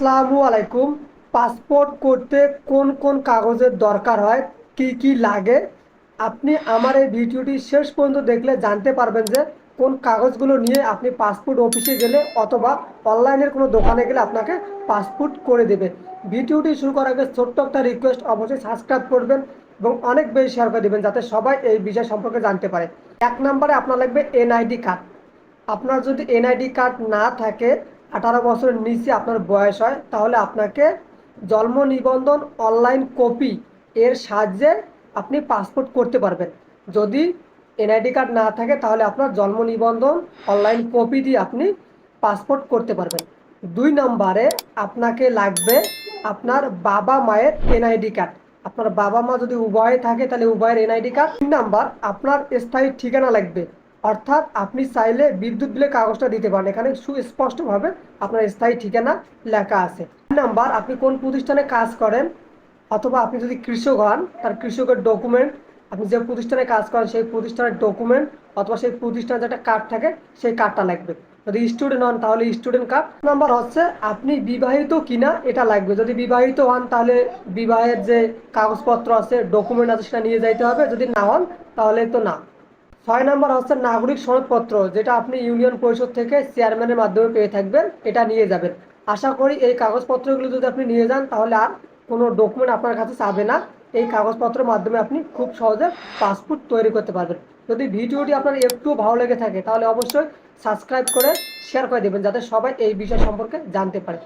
আসসালামু আলাইকুম। পাসপোর্ট করতে কোন কোন কাগজের দরকার হয়? কি কি লাগে? আপনি আমার এই ভিডিওটি শেষ পর্যন্ত দেখলে জানতে পারবেন যে কোন কাগজগুলো নিয়ে আপনি পাসপোর্ট অফিসে গেলে অথবা অনলাইনের কোনো দোকানে গেলে আপনাকে পাসপোর্ট করে দেবে। ভিডিওটি শুরু করার আগে ছোট্ট একটা রিকোয়েস্ট অবশ্যই সাবস্ক্রাইব করবেন এবং অনেক বেশি শেয়ার করে দেবেন যাতে সবাই এই বিষয় সম্পর্কে জানতে পারে। এক নম্বরে আপনার লাগবে এনআইডি কার্ড আপনার যদি এনআইডি কার্ড না থাকে আঠারো বছরের নিচে আপনার বয়স হয়, তাহলে আপনাকে জন্ম নিবন্ধন অনলাইন কপি এর সাহায্যে আপনি পাসপোর্ট করতে পারবেন। যদি এনআইডি কার্ড না থাকে, তাহলে আপনার জন্ম নিবন্ধন অনলাইন কপি দিয়ে আপনি পাসপোর্ট করতে পারবেন। দুই নম্বরে আপনাকে লাগবে আপনার বাবা মায়ের এনআইডি কার্ড আপনার বাবা মা যদি উভয়ে থাকে, তাহলে উভয়ের এনআইডি কার্ড তিন নাম্বার, আপনার স্থায়ী ঠিকানা লাগবে। অর্থাৎ আপনি চাইলে বিদ্যুৎ বিলের কাগজটা দিতে পারেন। এখানে সুস্পষ্টভাবে আপনার স্থায়ী ঠিকানা লেখা আছে। নাম্বার, আপনি কোন প্রতিষ্ঠানে কাজ করেন অথবা আপনি যদি কৃষক হন, তার কৃষকের ডকুমেন্ট, আপনি যে প্রতিষ্ঠানে কাজ করেন সেই প্রতিষ্ঠানের ডকুমেন্ট অথবা সেই প্রতিষ্ঠানের যে একটা কার্ড থাকে, সেই কার্ডটা লাগবে। যদি স্টুডেন্ট হন, তাহলে স্টুডেন্ট কার্ড। নাম্বার হচ্ছে, আপনি বিবাহিত কিনা এটা লাগবে। যদি বিবাহিত হন, তাহলে বিবাহের যে কাগজপত্র আছে, ডকুমেন্ট আছে, সেটা নিয়ে যাইতে হবে। যদি না হন, তাহলে তো না। ছয় নম্বর হচ্ছে নাগরিক সনদপত্র, যেটা আপনি ইউনিয়ন পরিষদ থেকে চেয়ারম্যানের মাধ্যমে পেয়ে থাকবেন, এটা নিয়ে যাবেন। আশা করি এই কাগজপত্রগুলো যদি আপনি নিয়ে যান, তাহলে আর কোনো ডকুমেন্ট আপনার কাছে চাবে না। এই কাগজপত্রের মাধ্যমে আপনি খুব সহজে পাসপোর্ট তৈরি করতে পারবেন। যদি ভিডিওটি আপনার একটু ভালো লেগে থাকে, তাহলে অবশ্যই সাবস্ক্রাইব করে শেয়ার করে দেবেন, যাতে সবাই এই বিষয় সম্পর্কে জানতে পারে।